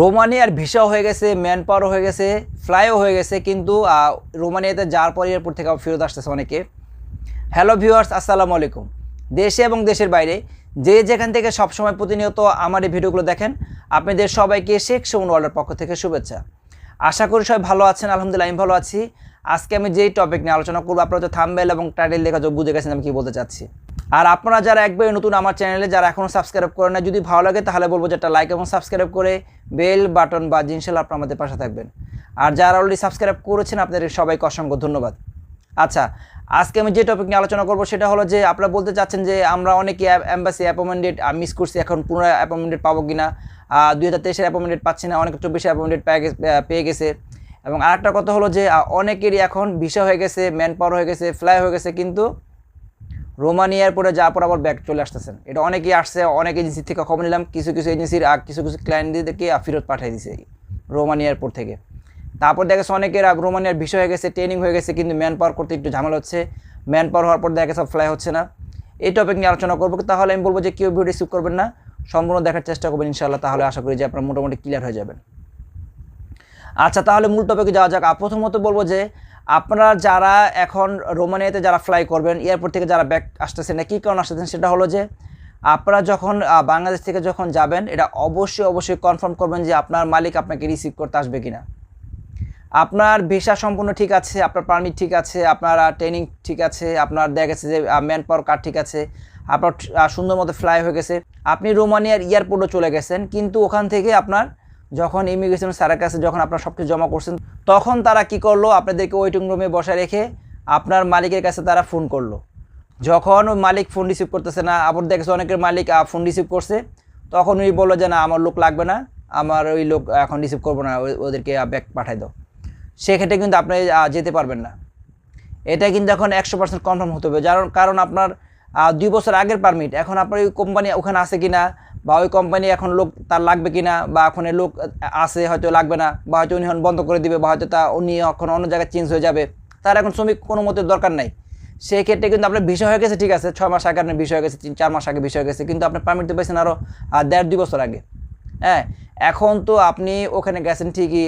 রোমানিয়ার ভিসাও হয়ে গেছে ম্যান পাওয়ারও হয়ে গেছে ফ্লাইও হয়ে গেছে, কিন্তু রোমানিয়াতে যাওয়ার পরে এরপর থেকে ফেরত আসতেছে অনেকে। হ্যালো ভিউয়ার্স আসসালামু আলাইকুম। দেশে এবং দেশের বাইরে যে যেখান থেকে সবসময় প্রতিনিয়ত আমার এই ভিডিওগুলো দেখেন, আপনাদের সবাইকে শেখ সুমন ওয়ার্ল্ডের পক্ষ থেকে শুভেচ্ছা। আশা করি সবাই ভালো আছেন, আলহামদুলিল্লাহ আমি ভালো আছি। আজকে আমি যেই টপিক নিয়ে আলোচনা করব, আপনারা তো থাম্বেল এবং টাইটেল দেখা বুঝে গেছেন আমি কী বলতে চাচ্ছি। আর আপনারা যারা একবারে নতুন আমার চ্যানেলে যারা এখনও সাবস্ক্রাইব করেন না যদি ভালো লাগে তাহলে বলব যে একটা লাইক এবং সাবস্ক্রাইব করে বেল বাটন বা জিনশাল আপনার আমাদের পাশে থাকবেন। আর যারা অলরেডি সাবস্ক্রাইব করেছেন, আপনাদের সবাইকে অসংখ্য ধন্যবাদ। আচ্ছা আজকে আমি যে টপিক নিয়ে আলোচনা করব সেটা হলো যে আপনারা বলতে চাচ্ছেন যে আমরা অনেকে অ্যাম্বাসি অ্যাপয়েন্টমেন্ট মিস করছি, এখন পুনরায় অ্যাপয়েন্টমেন্ট পাবো কিনা? দুই হাজার তেইশের অ্যাপয়েন্টমেন্ট পাচ্ছি না, অনেক চব্বিশে অ্যাপয়েন্টমেন্ট পেয়ে গেছে এবং আরেকটা কথা হলো যে অনেকেরই এখন ভিসা হয়ে গেছে ম্যান পাওয়ার হয়ে গেছে ফ্লাই হয়ে গেছে, কিন্তু রোমানি পরে যাওয়ার পর আবার ব্যাক চলে আসতেছেন। এটা অনেকেই আসছে, অনেক এজেন্সির থেকে খবর নিলাম, কিছু কিছু এজেন্সির কিছু কিছু ক্লায়েন্টদেরকে ফেরত পাঠিয়ে দিছে রোমানিয়ার পর থেকে। তারপর দেখা গেছে অনেকের রোমানিয়ার বিষয় হয়ে গেছে ট্রেনিং হয়ে গেছে, কিন্তু ম্যান পাওয়ার করতে একটু ঝামেলা হচ্ছে। ম্যান পাওয়ার হওয়ার পর দেখা গেছে ফ্লাই হচ্ছে না। এই টপিক নিয়ে আলোচনা করব। তাহলে আমি বলব যে কেউ ভিডিও রিসিভ করবেন না, সম্পূর্ণ দেখার চেষ্টা করবেন ইনশাআল্লাহ। তাহলে আশা করি যে আপনার মোটামুটি ক্লিয়ার হয়ে যাবেন। আচ্ছা তাহলে মূল টপিকে যাওয়া যাক। প্রথমত বলব যে আপনারা যারা এখন রোমানিয়াতে যারা ফ্লাই করবেন এয়ারপোর্ট থেকে যারা ব্যাক আসতেছেন না কী কারণ আসতেছেন সেটা হলো যে, আপনারা যখন বাংলাদেশ থেকে যখন যাবেন, এটা অবশ্যই অবশ্যই কনফার্ম করবেন যে আপনার মালিক আপনাকে রিসিভ করতে আসবে কি না আপনার ভিসা সম্পূর্ণ ঠিক আছে, আপনার পারমিট ঠিক আছে, আপনার ট্রেনিং ঠিক আছে, আপনার দেখা গেছে যে ম্যান পাওয়ার কার্ড ঠিক আছে, আপনার সুন্দর মতো ফ্লাই হয়ে গেছে। আপনি রোমানিয়ার এয়ারপোর্টে চলে গেছেন, কিন্তু ওখান থেকে আপনার যখন ইমিগ্রেশন স্যারের কাছে যখন আপনার সব কিছু জমা করছেন, তখন তারা কি করল? আপনাদেরকে ওয়েটিং রুমে বসে রেখে আপনার মালিকের কাছে তারা ফোন করল। যখন মালিক ফোন রিসিভ করতেছে না, আবার দেখেছে অনেকের মালিক ফোন রিসিভ করছে, তখন ওই বলল যে, না, আমার লোক লাগবে না, আমার ওই লোক এখন রিসিভ করব না ওদেরকে ব্যাক পাঠাই দাও। সেক্ষেত্রে কিন্তু আপনি যেতে পারবেন না। এটা কিন্তু এখন একশো পার্সেন্ট কনফার্ম হতে হবে কারণ কারণ আপনার দুই বছর আগের পারমিট এখন আপনার ওই কোম্পানি ওখানে আছে কি না বা ওই কোম্পানি এখন লোক তার লাগবে কি না বা এখন লোক আছে হয়তো লাগবে না বা হয়তো উনি এখন বন্ধ করে দিবে বা হয়তো তা উনি এখন অন্য জায়গায় চেঞ্জ হয়ে যাবে, তার এখন শ্রমিক কোনো মতে দরকার নাই। সেই ক্ষেত্রে কিন্তু আপনার বিষয় হয়ে গেছে, ঠিক আছে, ছয় মাস আগে আপনার বিষয় হয়ে গেছে চার মাস আগে বিষয় হয়ে গেছে, কিন্তু আপনার পারমিট তো পেয়েছেন আরও দেড়, দুই বছর আগে। হ্যাঁ এখন তো আপনি ওখানে গেছেন ঠিকই,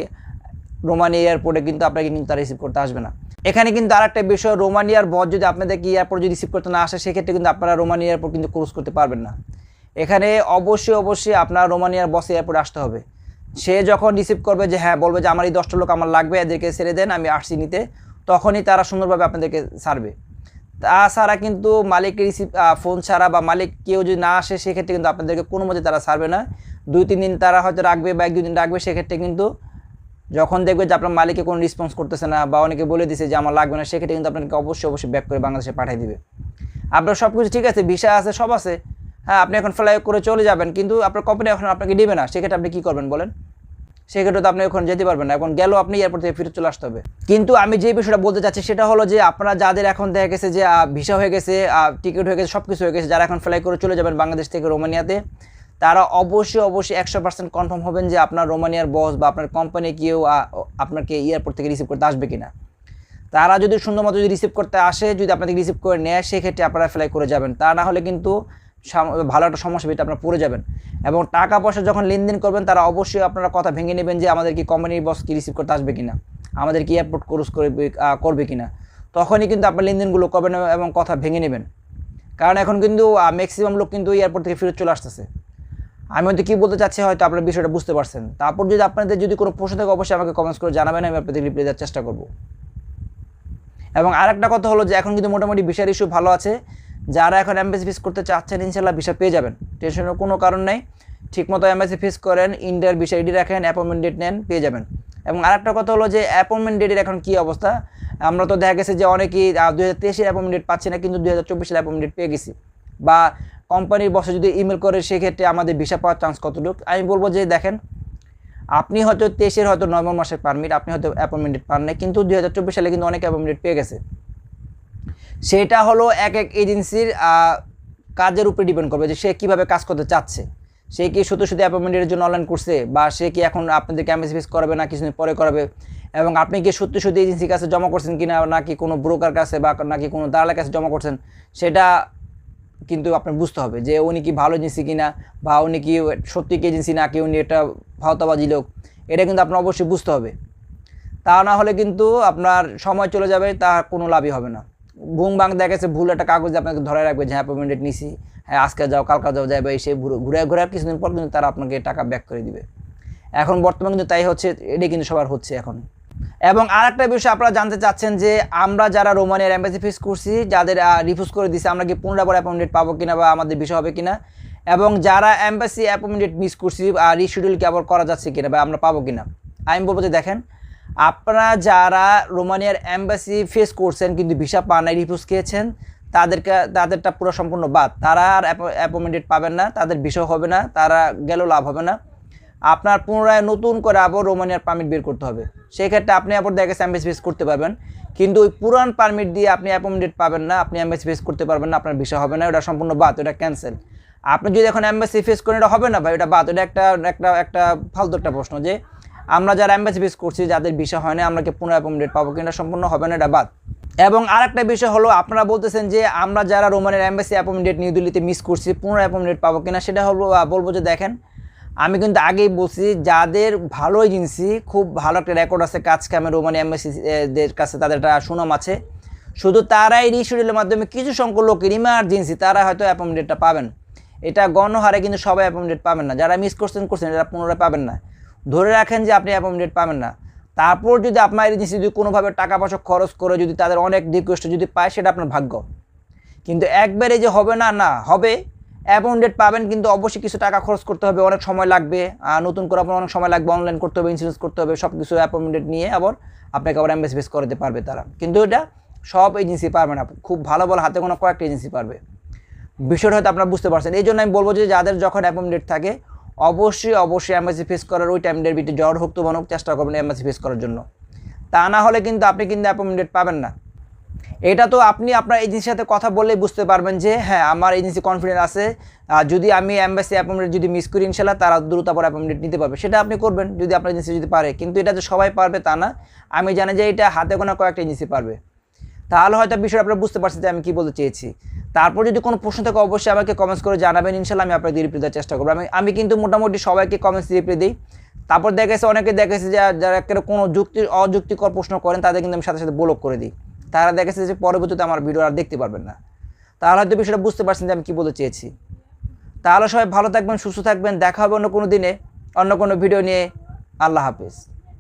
রোমানিয়া এয়ারপোর্টে কিন্তু আপনাকে কিন্তু তারা রিসিভ করতে আসবে না। এখানে কিন্তু আর একটা বিষয় রোমানিয়ার বস যদি আপনাদেরকে এয়ারপোর্ট যদি রিসিভ করতে না আসে, সেক্ষেত্রে কিন্তু আপনারা রোমানিয়া এয়ারপোর্ট কিন্তু ক্রুজ করতে পারবেন না। এখানে অবশ্যই অবশ্যই আপনার রোমানিয়ার বসে এয়ারপোর্টে আসতে হবে। সে যখন রিসিভ করবে যে হ্যাঁ বলবে যে, আমার এই দশটা লোক আমার লাগবে, এদেরকে ছেড়ে দেন, আমি আসছি নিতে, তখনই তারা সুন্দরভাবে আপনাদেরকে ছাড়বে। তাছাড়া কিন্তু মালিক রিসিভ ফোন ছাড়া বা মালিক কেউ যদি না আসে, সেক্ষেত্রে কিন্তু আপনাদেরকে কোনো মতে তারা ছাড়বে না। দুই, তিন দিন তারা হয়তো রাখবে বা এক, দুই দিন রাখবে, সেক্ষেত্রে কিন্তু যখন দেখবে যে আপনার মালিকে কোনো রেসপন্স করতেছে না বা অনেকে বলে দিছে যে আমার লাগবে না, সেক্ষেত্রে কিন্তু আপনাকে অবশ্যই অবশ্যই ব্যাক করে বাংলাদেশে পাঠিয়ে দিবে। আপনার সব কিছু ঠিক আছে ভিসা আছে, সব আছে। হ্যাঁ আপনি এখন ফ্লাই করে চলে যাবেন, কিন্তু আপনার কোম্পানি এখন আপনাকে দিবে না। সেক্ষেত্রে আপনি কী করবেন বলেন? সেক্ষেত্রে তো আপনি ওখানে যেতে পারবেন না। এখন গেলেও আপনি এয়ারপোর্ট থেকে ফিরে চলে আসতে হবে। কিন্তু আমি যে বিষয়টা বলতে চাচ্ছি, সেটা হলো যে আপনারা যাদের এখন দেখা গেছে যে ভিসা হয়ে গেছে টিকিট হয়ে গেছে সব কিছু হয়ে গেছে, যারা এখন ফ্লাই করে চলে যাবেন বাংলাদেশ থেকে রোমানিয়াতে তারা অবশ্যই অবশ্যই একশো পার্সেন্ট কনফার্ম হবেন যে আপনার রোমানিয়ার বস বা আপনার কোম্পানি কেউ আপনাকে এয়ারপোর্ট থেকে রিসিভ করতে আসবে কিনা। তারা যদি সুন্দর মতো যদি রিসিভ করতে আসে, যদি আপনাদের রিসিভ করে নেয়, সেক্ষেত্রে আপনারা ফ্লাই করে যাবেন। তা না হলে কিন্তু ভালো একটা সমস্যা ভিতরে আপনারা পড়ে যাবেন। এবং টাকা পয়সা যখন লেনদেন করবেন, তারা অবশ্যই আপনারা কথা ভেঙে নেবেন যে আমাদের কি কোম্পানির বস কি রিসিভ করতে আসবে কিনা, আমাদের কি এয়ারপোর্ট ক্রুজ করবে করবে কিনা। তখনই কিন্তু আপনার লেনদেনগুলো করবেন এবং কথা ভেঙে নেবেন। কারণ এখন কিন্তু ম্যাক্সিমাম লোক কিন্তু এয়ারপোর্ট থেকে ফেরত চলে আসতেছে। আমি হয়তো কী বলতে চাচ্ছি হয়তো আপনার বিষয়টা বুঝতে পারছেন। তারপর যদি আপনাদের যদি কোনো প্রশ্ন থাকে, অবশ্যই আমাকে কমেন্টস করে জানাবেন, আমি আপনাদের রিপ্লাই দেওয়ার চেষ্টা করব। এবং আরেকটা কথা হলো যে, এখন কিন্তু মোটামুটি ভিসার ইস্যু ভালো আছে। যারা এখন এমবাসি ফিস করতে চাচ্ছেন ইনশাল্লাহ ভিসা পেয়ে যাবেন। টেনশনের কোনো কারণ নেই। ঠিকমতো এমবাসি ফিস করেন ইন্ডিয়ার ভিসা আইডি রাখেন অ্যাপয়েন্টমেন্ট ডেট নেন, পেয়ে যাবেন। এবং আরেকটা কথা হলো যে অ্যাপয়েন্টমেন্ট ডেটের এখন কী অবস্থা? আমরা তো দেখা গেছে যে, অনেকেই দু হাজার তেইশের অ্যাপয়েন্টমেন্ট ডেট পাচ্ছি না, কিন্তু দু হাজার চব্বিশের অ্যাপয়েন্টমেন্ট ডেট পেয়ে গেছি। বা কোম্পানির বসে যদি ইমেল করে, সেক্ষেত্রে আমাদের ভিসা পাওয়ার চান্স কতটুকু? আমি বলব যে, দেখেন, আপনি হয়তো তেইশের হয়তো নভেম্বর মাসের পারমিট আপনি হয়তো অ্যাপয়েন্টমেন্ট পান না কিন্তু দু হাজার চব্বিশ সালে কিন্তু অনেক অ্যাপয়েন্টমেন্ট পেয়ে গেছে। সেটা হলো এক এক এজেন্সির কাজের উপরে ডিপেন্ড করবে যে সে কীভাবে কাজ করতে চাচ্ছে। সে কি শুধু শুধু অ্যাপয়েন্টমেন্টের জন্য অনলাইন করছে, বা সে কি এখন আপনাদের ক্যাম্পাস ফিস করাবে, না কিছুদিন পরে করাবে? এবং আপনি কি সত্যি সত্যি এজেন্সির কাছে জমা করছেন কিনা, নাকি কোনো ব্রোকার কাছে, বা নাকি কোনো দালালের কাছে জমা করছেন? সেটা কিন্তু আপনার বুঝতে হবে যে উনি কি ভালো এজেন্সি কিনা বা উনি কি সত্যি কি এজেন্সি না নাকি উনি এটা ভাওতাবাজি লোক, এটা কিন্তু আপনার অবশ্যই বুঝতে হবে। তা না হলে কিন্তু আপনার সময় চলে যাবে, তার কোনো লাভই হবে না। বাং গেছে ভুল একটা কাগজ আপনাকে ধরে রাখবে যে হ্যাঁ নিছি। হ্যাঁ আজকে যাও, কালকে যাও যাবে এসে ঘুরে ঘুরে ঘুরে কিছুদিন পর কিন্তু তারা আপনাকে টাকা ব্যাক করে দিবে। এখন বর্তমানে কিন্তু তাই হচ্ছে, এটাই কিন্তু সবার হচ্ছে এখন। এবং আর একটা বিষয় আপনারা জানতে চাচ্ছেন যে আমরা যারা রোমানিয়ার অ্যাম্বাসি ফেস করছি, যাদের রিফিউজ করে দিছে, আমরা কি পুনরায় অ্যাপয়েন্টমেন্ট পাবো কিনা বা আমাদের বিষয় হবে কিনা? এবং যারা অ্যাম্বাসি অ্যাপয়েন্টমেন্ট মিস করছি আর রিশিডিউল কি আবার করা যাচ্ছে কিনা বা আমরা পাবো কিনা? আমি বলব যে দেখেন, আপনারা যারা রোমানিয়ার অ্যাম্বাসি ফেস করছেন কিন্তু ভিসা পান নাই রিফিউজ খেয়েছেন, তাদেরকে, তাদেরটা পুরো সম্পূর্ণ বাদ। তারা আর অ্যাপয়েন্টমেন্ট পাবেন না, তাদের বিষয় হবে না, তারা গেলেও লাভ হবে না। আপনার পুনরায় নতুন করে আবার রোমানিয়ার পারমিট বের করতে হবে। সেই ক্ষেত্রে আপনি আবার দেখে অ্যাম্বাসি ফেস করতে পারবেন। কিন্তু ওই পুরান পারমিট দিয়ে আপনি অ্যাপয়েন্টমেন্ট পাবেন না, আপনি ফেস করতে পারবেন না, আপনার বিষয় হবে না ওটা সম্পূর্ণ বাদ ওটা ক্যান্সেল আপনি যদি এখন অ্যাম্বাসি ফেস করেন, এটা হবে না ভাই ওটা বাদ ওটা একটা একটা একটা ফালতু একটা প্রশ্ন যে আমরা যারা অ্যাম্বাসি ফেস করছি, যাদের বিষয় হয় না, আমরা কি পুনরায় অ্যাপয়েন্টমেন্ট পাবো কিনা সম্পূর্ণ হবে না, এটা বাদ। এবং আরেকটা বিষয় হলো, আপনারা বলতেছেন যে আমরা যারা রোমানের অ্যাম্বাসি অ্যাপয়েন্টমেন্ট নিউ দিল্লিতে মিস করছি, পুনরায় অ্যাপয়েন্টমেন্ট পাবো কিনা, সেটা হলো বলব যে দেখেন আমি কিন্তু আগেই বলছি যাদের ভালো এজেন্সি, খুব ভালো একটা রেকর্ড আছে কাজ কামে রোমানি এম্বাসি দের কাছে, তাদের একটা সুনাম আছে। শুধু তারাই রিশিডিউলের মাধ্যমে কিছু সংখ্যক লোকের ইমার্জেন্সি তারা হয়তো অ্যাপয়েন্টমেন্টটা পাবেন। এটা গণহারে কিন্তু সবাই অ্যাপয়েন্টমেন্ট পাবেন না। যারা মিস করছেন করছেন, এরা পুনরায় পাবেন না। ধরে রাখেন যে আপনি অ্যাপয়েন্টমেন্ট পাবেন না। তারপর যদি আপনার এজেন্সি যদি কোনোভাবে টাকা পয়সা খরচ করে, যদি তাদের অনেক রিকোয়েস্ট যদি পায়, সেটা আপনার ভাগ্য। কিন্তু একবারে যে হবে না না, হবে অ্যাপয়েন্টেড পাবেন, কিন্তু অবশ্যই কিছু টাকা খরচ করতে হবে, অনেক সময় লাগবে। নতুন করে আপনার অনেক সময় লাগবে অনলাইন করতে হবে ইন্স্যুরেন্স করতে হবে সব কিছু অ্যাপয়েন্টেড নিয়ে আবার আপনাকে আবার অ্যাম্বাসি ফেস করতে পারবে তারা। কিন্তু এটা সব এজেন্সি পারবে না, খুব ভালো ভালো হাতে কোনো কয়েকটা এজেন্সি পারবে। বিষয়টা হয়তো আপনারা বুঝতে পারছেন। এই জন্য আমি বলব যে যাদের যখন অ্যাপয়েন্টেড থাকে, অবশ্যই অবশ্যই অ্যাম্বাসি ফেস করার ওই টাইমটার ভিতরে জ্বর হোক তো বানুক চেষ্টা করবেন অ্যাম্বাসি ফেস করার জন্য। তা না হলে কিন্তু আপনি কিন্তু অ্যাপয়েন্টেড পাবেন না। এটা তো আপনি আপনার এজেন্সির সাথে কথা বললেই বুঝতে পারবেন যে হ্যাঁ আমার এজেন্সি কনফিডেন্ট আছে। যদি আমি অ্যাম্বাসি অ্যাপয়েন্টমেন্ট যদি মিস করি ইনশাল্লাহ তারা দ্রুত পর অ্যাপয়েন্টমেন্ট নিতে পারবে। সেটা আপনি করবেন যদি আপনার এজেন্সি যদি পারে। কিন্তু এটা যে সবাই পারবে তা না। আমি জানি যে এটা হাতে গোনা কয়েকটা এজেন্সি পারবে। তাহলে হয়তো বিষয়টা আপনারা বুঝতে পারছেন যে আমি কী বলতে চেয়েছি। তারপর যদি কোনো প্রশ্ন থাকে, অবশ্যই আমাকে কমেন্টস করে জানাবেন। ইনশাল্লাহ আমি আপনাকে রিপ্লাই দেওয়ার চেষ্টা করব। আমি আমি কিন্তু মোটামুটি সবাইকে কমেন্টস রিপ্লাই দিই। তারপর দেখেছে অনেকে দেখেছে যে, যারা কোনো যুক্তি, অযুক্তিকর প্রশ্ন করেন, তাদের কিন্তু আমি সাথে সাথে ব্লক করে দিই। তারা দেখেছে যে পরবর্তীতে আমার ভিডিও আর দেখতে পারবেন না। তাহলে হয়তো বিষয়টা বুঝতে পারছেন যে আমি কী বলতে চেয়েছি। তাহলে সবাই ভালো থাকবেন, সুস্থ থাকবেন, দেখা হবে অন্য কোনো দিনে, অন্য কোনো ভিডিও নিয়ে। আল্লাহ হাফিজ।